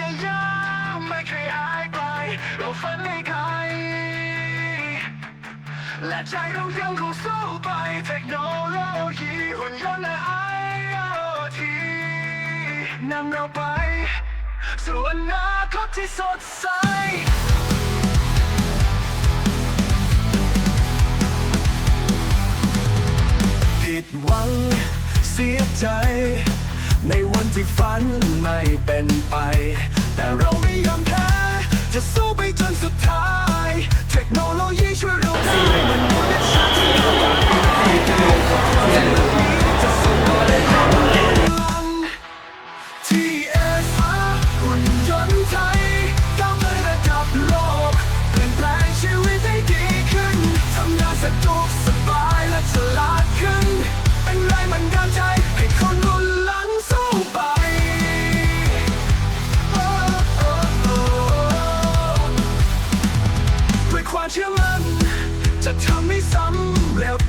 ยาวๆไม่เคยอายไป เราฝันในไกลและใจเรายังคงสู้ไปเทคโนโลยีหุ่นยนต์และไอโอทีนำเราไปสู่อนาคตที่สดใสผิดหวังเสียใจ ในวันที่ฝันไม่เป็นไป แต่เราไม่ยอมแพ้จะสู้ไปจนสุดท้าย เทคโนโลยีช่วย เชื่อมัน จะทำให้สำเร็จ